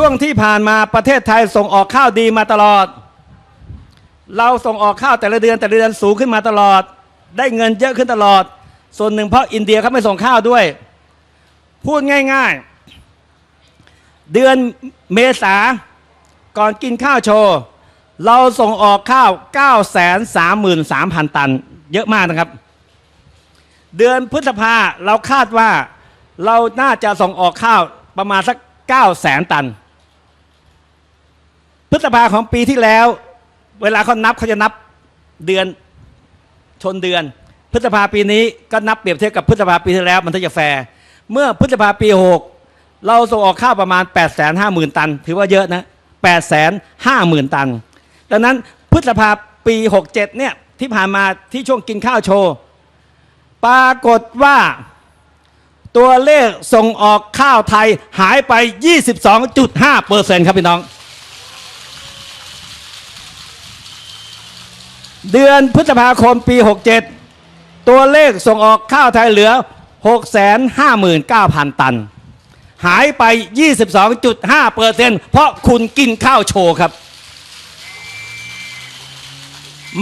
ช่วงที่ผ่านมาประเทศไทยส่งออกข้าวดีมาตลอด เราส่งออกข้าวแต่ละเดือนแต่ละเดือนสูงขึ้นมาตลอด ได้เงินเยอะขึ้นตลอด ส่วนหนึ่งเพราะอินเดียเขาไม่ส่งข้าวด้วย พูดง่ายๆ เดือนเมษาก่อนกินข้าวโชว์เราส่งออกข้าว 933,000 ตัน เยอะมากนะครับ เดือนพฤษภาเราคาดว่าเราน่าจะส่งออกข้าวประมาณสัก900,000 ตัน พฤษภาของปีที่แล้ว เวลาเขานับเขาจะนับเดือนชนเดือน พฤษภาปีนี้ก็นับเปรียบเทียบกับพฤษภาปีที่แล้ว มันถึงจะแฟร์เมื่อพฤษภาปี6เราส่งออกข้าวประมาณ 8 5 0 0 0 0 ตัน ถือว่าเยอะนะ 8 5 0 0 0 0 ตัน ดังนั้นพฤษภาปี 67 เนี่ยที่ผ่านมาที่ช่วงกินข้าวโชว์ปรากฏว่าตัวเลขส่งออกข้าวไทยหายไป 22.5เปอร์เซ็นต์ครับพี่น้อง เดือนพฤษภาคมปี 67 ตัวเลขส่งออกข้าวไทยเหลือ 659,000 ตัน หายไป 22.5เปอร์เซ็นเพราะคุณกินข้าวโชว์ครับ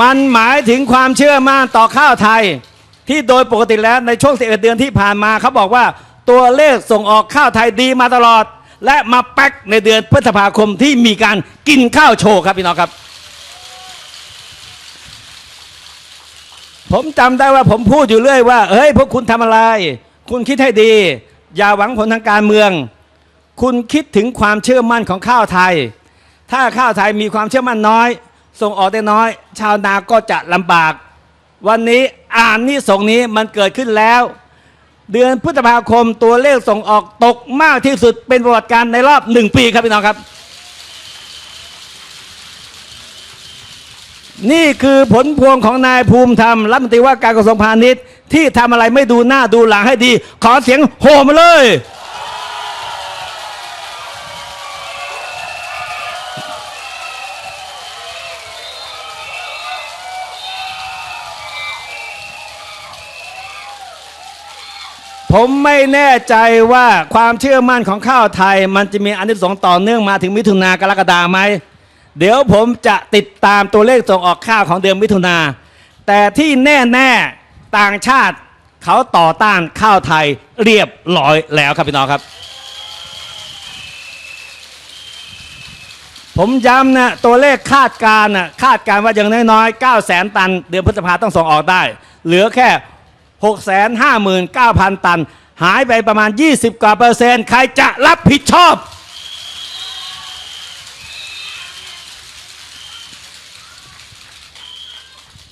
มันหมายถึงความเชื่อมั่นต่อข้าวไทย ที่โดยปกติแล้วในช่วง 11 เดือนที่ผ่านมาเขาบอกว่าตัวเลขส่งออกข้าวไทยดีมาตลอด และมาแป๊กในเดือนพฤษภาคมที่มีการกินข้าวโชว์ครับพี่น้องครับ ผมจำได้ว่าผมพูดอยู่เรื่อยว่าเฮ้ยพวกคุณทำอะไร คุณคิดให้ดี อย่าหวังผลทางการเมือง คุณคิดถึงความเชื่อมั่นของข้าวไทย ถ้าข้าวไทยมีความเชื่อมั่นน้อย ส่งออกได้น้อย ชาวนาก็จะลำบาก วันนี้อ่านนี่ส่งนี้มันเกิดขึ้นแล้ว เดือนพฤษภาคมตัวเลขส่งออกตกมากที่สุดเป็นประวัติการณ์ในรอบหนึ่งปีครับพี่น้องครับ นี่คือผลพวงของนายภูมิธรรมรัฐมนตรีว่าการกระทรวงพาณิชย์ที่ทำอะไรไม่ดูหน้าดูหลังให้ดี ขอเสียงโหมาเลย ผมไม่แน่ใจว่าความเชื่อมั่นของข้าวไทย มันจะมีอันที่สงต่อเนื่องมาถึงมิถุนากรกฎาไหม เดี๋ยวผมจะติดตามตัวเลขส่งออกข้าวของเดือนมิถุนา แต่ที่แน่ๆต่างชาติเขาต่อต้านข้าวไทยเรียบร้อยแล้วครับพี่น้องครับ ผมย้ำนะตัวเลขคาดการณ์นะคาดการณ์ว่าอย่างน้อยๆ9 0 0 0 0ตัน เดือนพฤษภาต้องส่งออกได้ เหลือแค่ 659,000 ตัน หายไปประมาณ 20กว่าเปอร์เซ็นต์ ใครจะรับผิดชอบ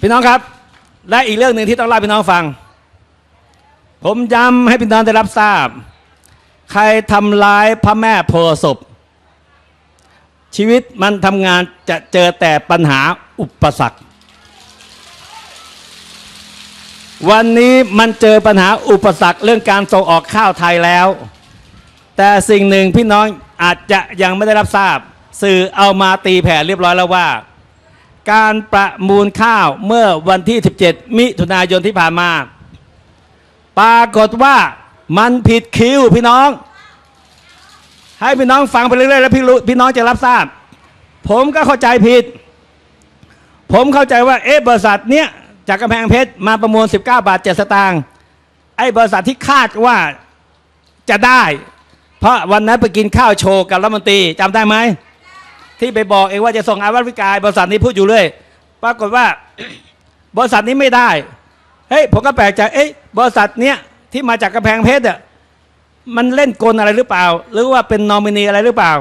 พี่น้องครับ และอีกเรื่องหนึ่งที่ต้องเล่าพี่น้องฟัง ผมย้ำให้พี่น้องได้รับทราบ ใครทำร้ายพระแม่โพศพชีวิตมันทำงานจะเจอแต่ปัญหาอุปสรรค วันนี้มันเจอปัญหาอุปสรรคเรื่องการส่งออกข้าวไทยแล้ว แต่สิ่งหนึ่งพี่น้องอาจจะยังไม่ได้รับทราบ สื่อเอามาตีแผ่เรียบร้อยแล้วว่า การประมูลข้าวเมื่อวันที่ 17 มิถุนายนที่ผ่านมา ปรากฏว่ามันผิดคิวพี่น้อง ให้พี่น้องฟังไปเรื่อยๆแล้วพี่รู้พี่น้องจะรับทราบ ผมก็เข้าใจผิด ผมเข้าใจว่าเอ๊ะบริษัทเนี้ยจากกำแพงเพชรมาประมูล 19 บาท 7 สตางค์ไอ้บริษัทที่คาดว่าจะได้ เพราะวันนั้นไปกินข้าวโชว์กับรัฐมนตรีจำได้ไหม ที่ไปบอกเองว่าจะส่งอาวัตวิกายบริษัทนี้พูดอยู่เลยปรากฏว่า บริษัทนี้ไม่ได้เฮ้ยผมก็แปลกใจเอ้ยบริษัทเนี้ยที่มาจากกำแพงเพชรอะมันเล่นกลอะไรหรือเปล่า หรือว่าเป็นนอมินีอะไรหรือเปล่า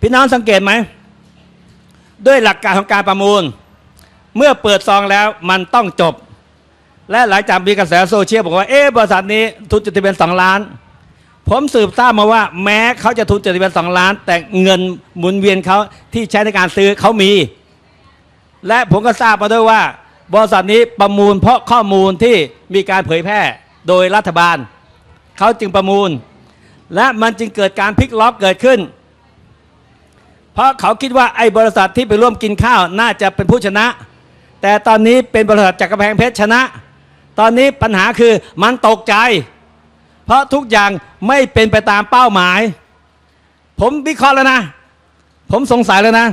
พี่น้องสังเกตไหม ด้วยหลักการของการประมูล เมื่อเปิดซองแล้วมันต้องจบ และหลังจากมีกระแสโซเชียลบอกว่า เอ๊บริษัทนี้ทุนจดทะเบียนสองล้าน ผมสืบทราบมาว่า แม้เขาจะทุนจดทะเบียนสองล้าน แต่เงินหมุนเวียนเขาที่ใช้ในการซื้อเขามี และผมก็ทราบมาด้วยว่า บริษัทนี้ประมูลเพราะข้อมูลที่มีการเผยแพร่โดยรัฐบาล เขาจึงประมูล และมันจึงเกิดการพลิกล็อกเกิดขึ้น เพราะเขาคิดว่าไอ้บริษัทที่ไปร่วมกินข้าวน่าจะเป็นผู้ชนะ แต่ตอนนี้เป็นบริษัทจากกระแพงเพชรชนะ ตอนนี้ปัญหาคือมันตกใจ เพราะทุกอย่างไม่เป็นไปตามเป้าหมาย ผมวิเคราะห์แล้วนะ ผมสงสัยแล้วนะ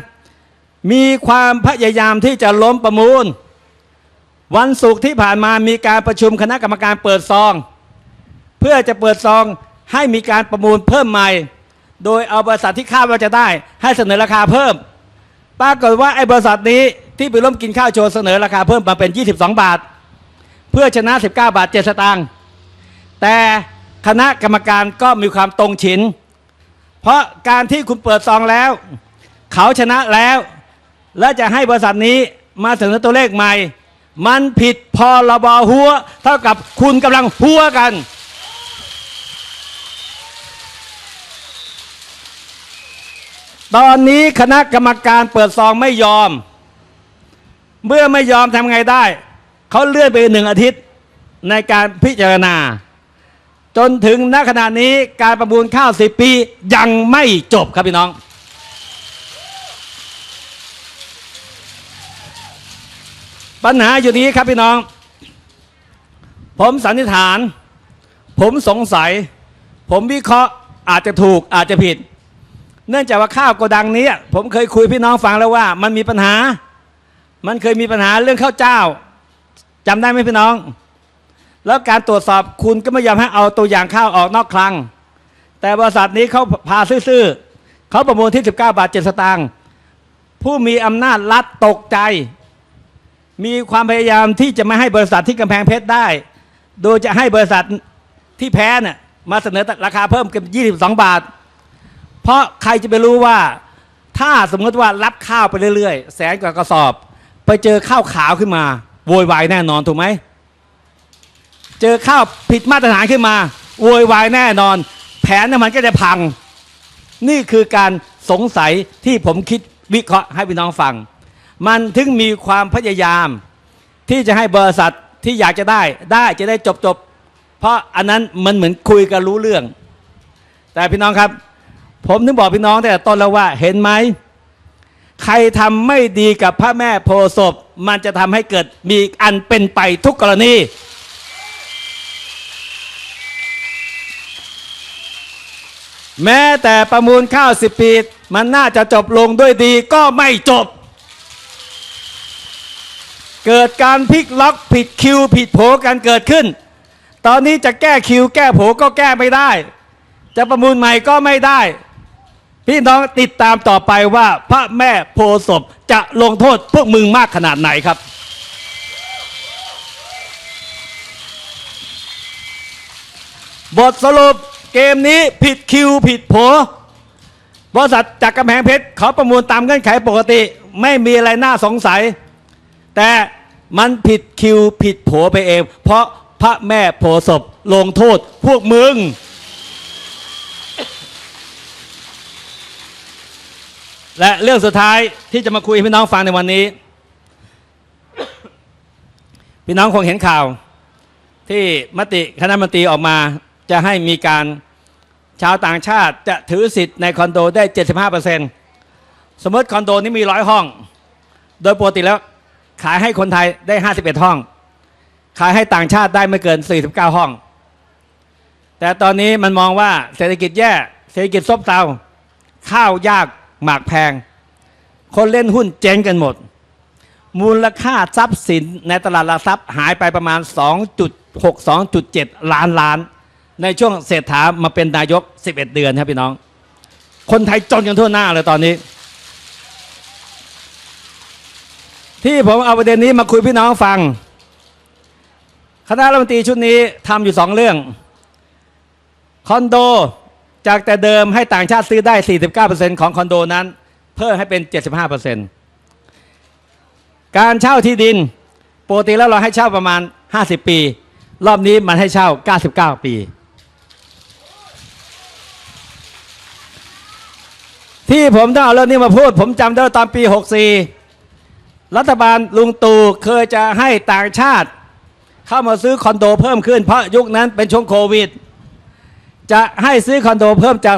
มีความพยายามที่จะล้มประมูล วันศุกร์ที่ผ่านมามีการประชุมคณะกรรมการเปิดซอง เพื่อจะเปิดซองให้มีการประมูลเพิ่มใหม่ โดยเอาบริษัทที่คาดว่าจะได้ ให้เสนอราคาเพิ่ม ปรากฏว่าไอ้บริษัทนี้ที่ไปร่วมกินข้าวโชว์เสนอราคาเพิ่มมาเป็น 22 บาท เพื่อชนะ 19 บาท 7 สตางค์แต่ คณะกรรมการก็มีความตรงฉิน เพราะการที่คุณเปิดซองแล้ว เขาชนะแล้ว และจะให้บริษัทนี้มาเสนอตัวเลขใหม่ มันผิดพรบหัว เท่ากับคุณกำลังหัวกัน ตอนนี้คณะกรรมการเปิดซองไม่ยอม เมื่อไม่ยอมทำไงได้ เขาเลื่อนไปหนึ่งอาทิตย์ในการพิจารณา จนถึงณขณะนี้การประมูลข้าวสิปียังไม่จบครับพี่น้อง ปัญหาอยู่นี้ครับพี่น้อง ผมสันนิษฐาน ผมสงสัย ผมวิเคราะห์อาจจะถูกอาจจะผิด เนื่องจากว่าข้าวโกดังนี้ ผมเคยคุยพี่น้องฟังแล้วว่า มันมีปัญหา มันเคยมีปัญหาเรื่องข้าวเจ้าจำได้ไหมพี่น้อง แล้วการตรวจสอบคุณก็ไม่ยอมให้เอาตัวอย่างข้าวออกนอกคลัง แต่บริษัทนี้เขาพาซื่อๆเขาประมูลที่ 19 บาท 7 สตางค์ผู้มีอำนาจรัฐตกใจ มีความพยายามที่จะไม่ให้บริษัทที่กำแพงเพชรได้ โดยจะให้บริษัทที่แพ้เนี่ยมาเสนอราคาเพิ่มกัน22 บาท เพราะใครจะไปรู้ว่าถ้าสมมติว่ารับข้าวไปเรื่อยๆ แสนกว่ากระสอบ ไปเจอข้าวขาวขึ้นมา โวยวายแน่นอนถูกไหม เจอข้าวผิดมาตรฐานขึ้นมาโวยวายแน่นอน แผนน้มันก็จะพัง นี่คือการสงสัยที่ผมคิดวิเคราะห์ให้พี่น้องฟัง มันถึงมีความพยายาม ที่จะให้บริษัทที่อยากจะได้ได้จะได้จบจบเพราะอันนั้นมันเหมือนคุยกันรู้เรื่อง แต่พี่น้องครับ ผมถึงบอกพี่น้องแต่ต้นแล้วว่าเห็นไหมใครทำไม่ดีกับพระแม่โพศพมันจะทำให้เกิดมีอันเป็นไปทุกกรณี แม้แต่ประมูลข้าวสิบปี มันน่าจะจบลงด้วยดีก็ไม่จบ เกิดการพลิกล็อกผิดคิวผิดโผกันเกิดขึ้น ตอนนี้จะแก้คิวแก้โผก็แก้ไม่ได้ จะประมูลใหม่ก็ไม่ได้ พี่น้องติดตามต่อไปว่าพระแม่โพศพจะลงโทษพวกมึงมากขนาดไหนครับบทสรุป เกมนี้ผิดคิวผิดโผบริษัทจากกำแพงเพชรเขาประมูลตามเงื่อนไขปกติ ไม่มีอะไรน่าสงสัย แต่มันผิดคิวผิดโผไปเอง เพราะพระแม่โพศพลงโทษพวกมึง และเรื่องสุดท้ายที่จะมาคุยให้พี่น้องฟังในวันนี้ พี่น้องคงเห็นข่าว ที่มติคณะมนตรีออกมา จะให้มีการชาวต่างชาติจะถือสิทธิ์ในคอนโดได้ 75%สมมติคอนโดนี้มีร้อยห้อง โดยปกติแล้วขายให้คนไทยได้ 51 ห้อง ขายให้ต่างชาติได้ไม่เกิน 49 ห้อง แต่ตอนนี้มันมองว่าเศรษฐกิจแย่เศรษฐกิจซบเซาข้าวยากหมากแพง คนเล่นหุ้นเจ๊งกันหมด มูลค่าทรัพย์สินในตลาดหลักทรัพย์หายไปประมาณ 2.6 2.7 ล้านล้าน ในช่วงเศรษฐามาเป็นนายก 11 เดือนครับพี่น้อง คนไทยจนกันทั่วหน้าเลยตอนนี้ ที่ผมเอาประเด็นนี้มาคุยพี่น้องฟัง คณะรัฐมนตรีชุดนี้ทำอยู่สองเรื่อง คอนโดจากแต่เดิมให้ต่างชาติซื้อได้ 49%ของคอนโดนั้น เพิ่มให้เป็น 75%การเช่าที่ดินปกติแล้วเราให้เช่าประมาณ 50 ปี รอบนี้มันให้เช่า 99 ปี ที่ผมต้องเอาเรื่องนี้มาพูด ผมจำได้ตอนปี 64 รัฐบาลลุงตู่เคยจะให้ต่างชาติ เข้ามาซื้อคอนโดเพิ่มขึ้น เพราะยุคนั้นเป็นช่วงโควิด จะให้ซื้อคอนโดเพิ่มจาก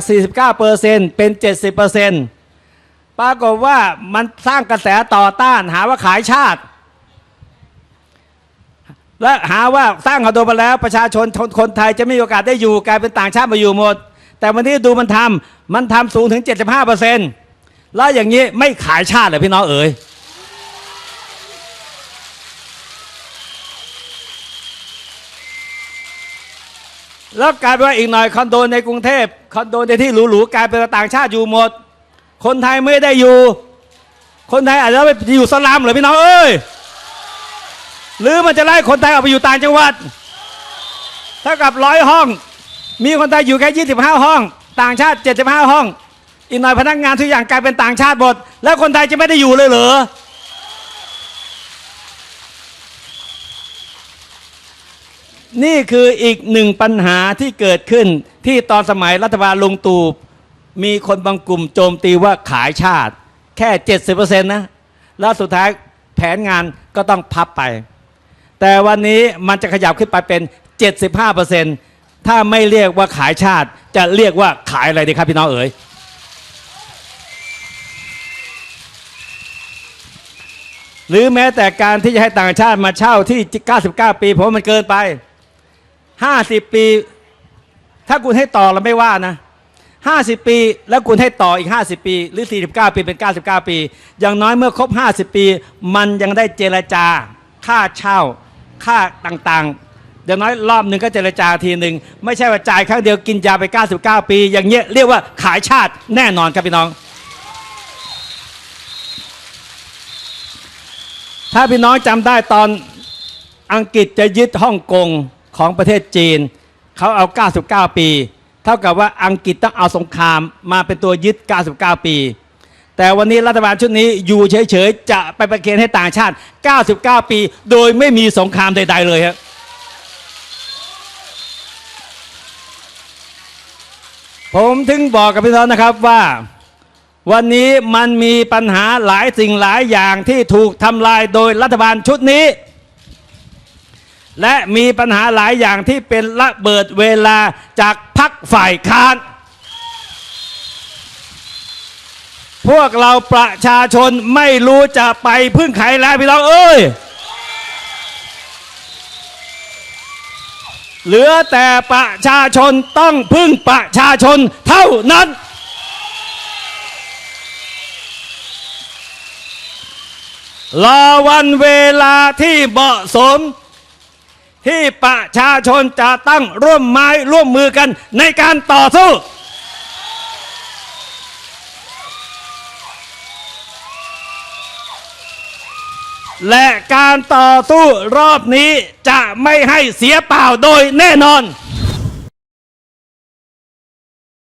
49%เป็น 70%ปรากฏว่ามันสร้างกระแสต่อต้านหาว่าขายชาติ และหาว่าสร้างคอนโดไปแล้วประชาชนคนคนไทยจะไม่มีโอกาสได้อยู่กลายเป็นต่างชาติมาอยู่หมด แต่วันนี้ดูมันทำมันทำสูงถึง 75เปอร์เซ็นต์แล้วอย่างนี้ไม่ขายชาติเหรอพี่น้องเอ๋ยแล้วกลายเป็นว่าอีกหน่อยคอนโดในกรุงเทพคอนโดในที่หรูๆกลายเป็นต่างชาติอยู่หมด คนไทยไม่ได้อยู่ คนไทยอาจจะไปอยู่สลัมเหรือพี่น้องเอ้ยหรือมันจะไล่คนไทยออกไปอยู่ต่างจังหวัดเท่ากับร้อยห้อง มีคนไทยอยู่แค่ 25 ห้อง ต่างชาติ 75 ห้อง อีกหน่อยพนักงานทุกอย่างกลายเป็นต่างชาติหมด แล้วคนไทยจะไม่ได้อยู่เลยเหรอ นี่คืออีกหนึ่งปัญหาที่เกิดขึ้นที่ตอนสมัยรัฐบาลลุงตู่มีคนบางกลุ่มโจมตีว่าขายชาติ แค่ 70%นะ แล้วสุดท้ายแผนงานก็ต้องพับไป แต่วันนี้มันจะขยับขึ้นไปเป็น 75% ถ้าไม่เรียกว่าขายชาติ จะเรียกว่าขายอะไรดีครับพี่น้องเอ๋ยหรือแม้แต่การที่จะให้ต่างชาติมาเช่าที่ 99 ปี ผมมันเกินไป 50 ปี ถ้าคุณให้ต่อเราไม่ว่านะ 50 ปี แล้วคุณให้ต่ออีก 50 ปี หรือ 49 ปีเป็น 99 ปี อย่างน้อยเมื่อครบ 50 ปี มันยังได้เจรจา ค่าเช่า ค่าต่างๆ อย่างน้อยรอบหนึ่งก็เจรจาทีหนึ่งไม่ใช่ว่าจ่ายครั้งเดียวกินยาไป 99 ปี อย่างเงี้ยเรียกว่าขายชาติแน่นอนครับพี่น้อง ถ้าพี่น้องจำได้ตอนอังกฤษจะยึดฮ่องกงของประเทศจีน เขาเอา 99 ปี เท่ากับว่าอังกฤษต้องเอาสงครามมาเป็นตัวยึด 99 ปี แต่วันนี้รัฐบาลชุดนี้อยู่เฉยๆ จะไปประเคนให้ต่างชาติ 99 ปี โดยไม่มีสงครามใดๆเลยครับ ผมถึงบอกกับพี่น้องนะครับว่า วันนี้มันมีปัญหาหลายสิ่งหลายอย่างที่ถูกทำลายโดยรัฐบาลชุดนี้ และมีปัญหาหลายอย่างที่เป็นระเบิดเวลาจากพักฝ่ายค้าน พวกเราประชาชนไม่รู้จะไปพึ่งใครแล้วพี่น้องเอ้ย เหลือแต่ประชาชนต้องพึ่งประชาชนเท่านั้น รอวันเวลาที่เหมาะสม ที่ประชาชนจะตั้งร่วมไม้ร่วมมือกันในการต่อสู้ และการต่อสู้รอบนี้จะไม่ให้เสียเปล่าโดยแน่นอน